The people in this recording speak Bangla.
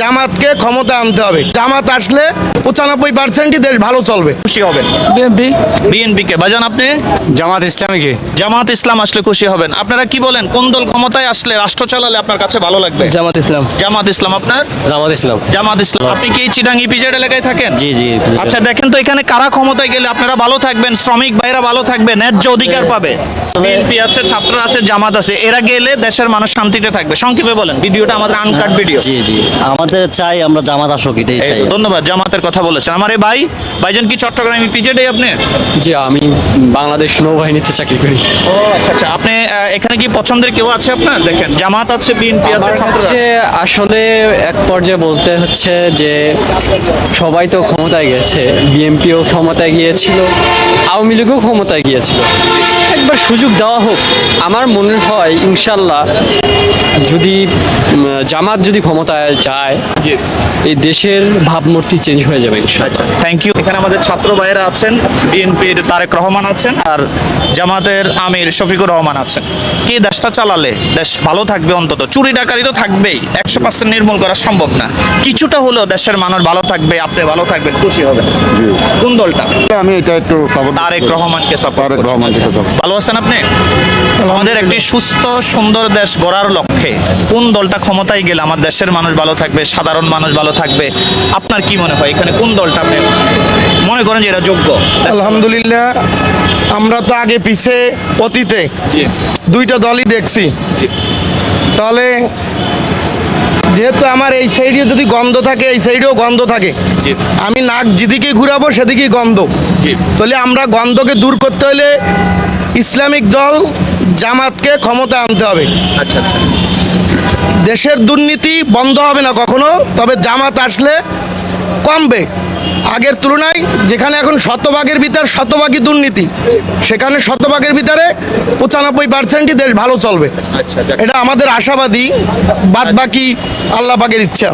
জামাতকে ক্ষমতা আনতে হবে। জামাত আসলে পঁচানব্বই পার্সেন্টই দেশ ভালো চলবে। খুশি হবেন? বিএনপি। বিএনপি কে বাজান আপনি? জামাত ইসলামীকে। জামাত ইসলাম আসলে খুশি হবেন। আপনারা কি বলেন? কোন দল ক্ষমতায় আসলে রাষ্ট্র চালালে আপনার কাছে ভালো লাগবে? জামাত ইসলাম। জামাত ইসলাম আপনার? জামাত ইসলাম। জামাত ইসলাম। আপনি কি চিটাং ইপিজেড এলাকায় থাকেন? জি জি আচ্ছা দেখেন তো এখানে কারা ক্ষমতায় গেলে আপনারা ভালো থাকবেন শ্রমিক ভাইরা ভালো থাকবে ন্যায্য অধিকার পাবে। বিএনপি আছে ছাত্র আছে জামাত আছে এরা গেলে দেশের মানুষ শান্তিতে থাকবে। সংক্ষেপে বলেন ভিডিওটা আমাদের আনকাট ভিডিও জি জি। আমাদের চাই আমরা জামাত আসুক এটাই চাই। ধন্যবাদ জামাতের কথা বলেছেন। আমার এই ভাই ভাইজান কি চট্টগ্রাম ইপিজেডে আপনি? জি আমি বাংলাদেশ নৌবাহিনীতে চাকরি করি। ও আচ্ছা আচ্ছা আপনি এখানে কি পছন্দের কেউ আছে আপনার? দেখেন জামাত আছে বিএনপি আছে ছাত্র আছে। আসলে এক পর্যায়ে বলতে হচ্ছে যে সবাই তো ক্ষমতায় গেছে বিএনপিও ক্ষমতায় গিয়েছিল আওয়ামী লীগও ক্ষমতায় গিয়েছিল। একবার সুযোগ দেওয়া হোক আমার মনে হয় ইনশাল্লাহ যদি জামাত যদি ক্ষমতায় যায় জি। এই দেশের ভাবমূর্তি চেঞ্জ হয়ে যাবে থ্যাংক ইউ এখানে আমাদের ছাত্র ভাইয়েরা আছেন বিএনপির তারেক রহমান আছেন আর জামাতের আমির শফিকুর রহমান আছেন। কি দেশটা চালালে? দেশ ভালো থাকবে অন্তত। চুরি ডাকারি তো থাকবেই। একশো পার্সেন্ট নির্মূল করা সম্ভব না। কিছুটা হলেও দেশের মানুষ ভালো থাকবে আপনি ভালো থাকবেন খুশি হবেন। কোন দলটা? আমি এটা একটু তারেক রহমানকে সাপোর্ট তারেক রহমানকে ভালো আছেন আপনি? একটি সুস্থ সুন্দর দেশ গড়ার লক্ষ্যে কোন দলটা ক্ষমতায় গেলে আমার দেশের মানুষ ভালো থাকবে সাধারণ মানুষ ভালো থাকবে? আপনার কি মনে হয়? এখানে কোন দলটা আপনি মনে করেন যে এরা যোগ্য? আলহামদুলিল্লাহ আমরা তো আগে পিছে অতীতে দুইটা দলই দেখছি। তাহলে যেহেতু আমার এই সাইডে যদি গন্ধ থাকে এই সাইডেও গন্ধ থাকে। আমি নাক যেদিকে ঘুরাবো সেদিকেই গন্ধ। তাহলে আমরা গন্ধকে দূর করতে হলে ইসলামিক দল জামাতকে ক্ষমতা আনতে হবে। আচ্ছা আচ্ছা। দেশের দুর্নীতি বন্ধ হবে না কখনো তবে জামাত আসলে কমবে। আগের তুলনায় যেখানে এখন শতভাগের ভিতর শতভাগই দুর্নীতি সেখানে শতভাগের ভিতরে পঁচানব্বই পার্সেন্টই দেশ ভালো চলবে। আচ্ছা এটা আমাদের আশাবাদী বাদ বাকি আল্লাহ পাকের ইচ্ছা